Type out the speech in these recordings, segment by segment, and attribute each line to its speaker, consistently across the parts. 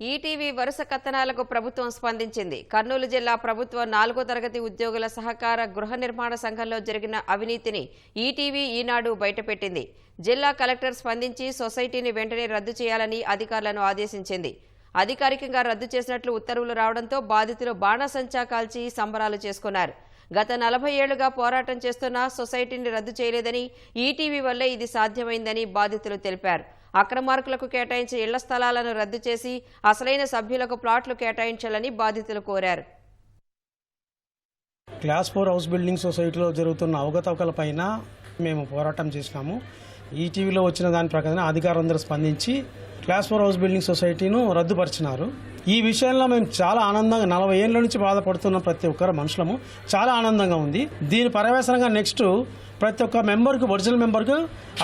Speaker 1: ETV వరుస కథనాలకు ప్రభుత్వం స్పందించింది. కర్నూలు జిల్లా ప్రభుత్వ నాలుగో తరగతి ఉద్యోగుల సహకార గృహ నిర్మాణ సంఘంలో జరిగిన అవినీతిని ఈటీవీ ఈనాడు బయటపెట్టింది. జిల్లా కలెక్టర్ స్పందించి సొసైటీని వెంటనే రద్దు చేయాలని అధికారులను ఆదేశించింది. అధికారికంగా రద్దు చేసినట్లు ఉత్తర్వులు రావడంతో బాధితులు బాణసంచా కాల్చి సంబరాలు చేసుకున్నారు. గత నలభై ఏళ్ళుగా పోరాటం చేస్తున్న సొసైటీని రద్దు చేయలేదని ఈటీవీ వల్లే ఇది సాధ్యమైందని బాధితులు తెలిపారు. అక్రమార్కులకు కేటాయించే ఇళ్ళ స్థలాలను రద్దు చేసి అసలైన సభ్యులకు ప్లాట్లు కేటాయించాలని బాధితులు కోరారు.
Speaker 2: క్లాస్ ఫోర్ హౌస్ బిల్డింగ్ సొసైటీలో జరుగుతున్న అవకతవకల పైన మేము పోరాటం చేసినాము. ఈటీవీలో వచ్చిన దాని ప్రకారం అధికారులందరూ స్పందించి క్లాస్ ఫోర్ హౌస్ బిల్డింగ్ సొసైటీను రద్దుపరిచినారు. ఈ విషయంలో మేము చాలా ఆనందంగా నలభై ఏళ్ళ నుంచి బాధపడుతున్న ప్రతి ఒక్కరు మనుషులము. చాలా ఆనందంగా ఉంది. దీని పర్యవేశనంగా నెక్స్ట్ ప్రతి ఒక్క మెంబర్కి ఒరిజినల్ మెంబర్కి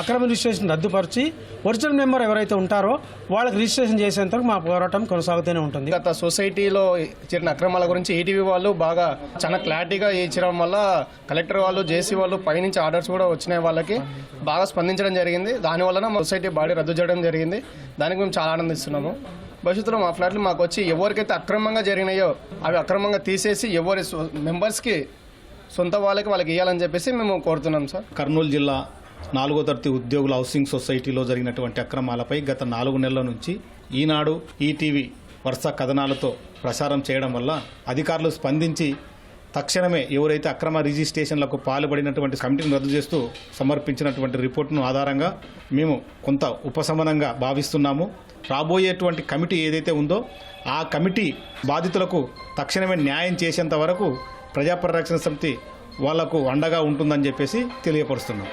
Speaker 2: అక్రమ రిజిస్ట్రేషన్ రద్దుపరిచి ఒరిజినల్ మెంబర్ ఎవరైతే ఉంటారో వాళ్ళకి రిజిస్ట్రేషన్ చేసేంత మా పోరాటం కొనసాగుతూనే ఉంటుంది.
Speaker 3: గత సొసైటీలో చేరిన అక్రమాల గురించి ఈటీవీ వాళ్ళు బాగా చాలా క్లారిటీగా ఇచ్చడం వల్ల కలెక్టర్ వాళ్ళు జేసీ వాళ్ళు పైనుంచి ఆర్డర్స్ కూడా వచ్చినాయి వాళ్ళకి. బాగా స్పందించడం జరిగింది. దానివల్ల మా సొసైటీ బాడీ రద్దు చేయడం జరిగింది. దాని దానికి మేము చాలా ఆనందిస్తున్నాము. భవిష్యత్తులో మా ఫ్లాట్లు మాకు వచ్చి ఎవరికైతే అక్రమంగా జరిగినాయో అవి అక్రమంగా తీసేసి ఎవరి మెంబర్స్కి సొంత వాళ్ళకి వాళ్ళకి ఇవ్వాలని చెప్పేసి మేము కోరుతున్నాం సార్.
Speaker 4: కర్నూలు జిల్లా నాలుగో తరగతి ఉద్యోగుల హౌసింగ్ సొసైటీలో జరిగినటువంటి అక్రమాలపై గత నాలుగు నెలల నుంచి ఈనాడు ఈటీవీ వరుస కథనాలతో ప్రసారం చేయడం వల్ల అధికారులు స్పందించి తక్షణమే ఎవరైతే అక్రమ రిజిస్ట్రేషన్లకు పాల్పడినటువంటి కమిటీని రద్దు చేస్తూ సమర్పించినటువంటి రిపోర్టును ఆధారంగా మేము కొంత ఉపశమనంగా భావిస్తున్నాము. రాబోయేటువంటి కమిటీ ఏదైతే ఉందో ఆ కమిటీ బాధితులకు తక్షణమే న్యాయం చేసేంత వరకు ప్రజా పరిరక్షణ సమితి వాళ్ళకు అండగా ఉంటుందని చెప్పేసి తెలియపరుస్తున్నాం.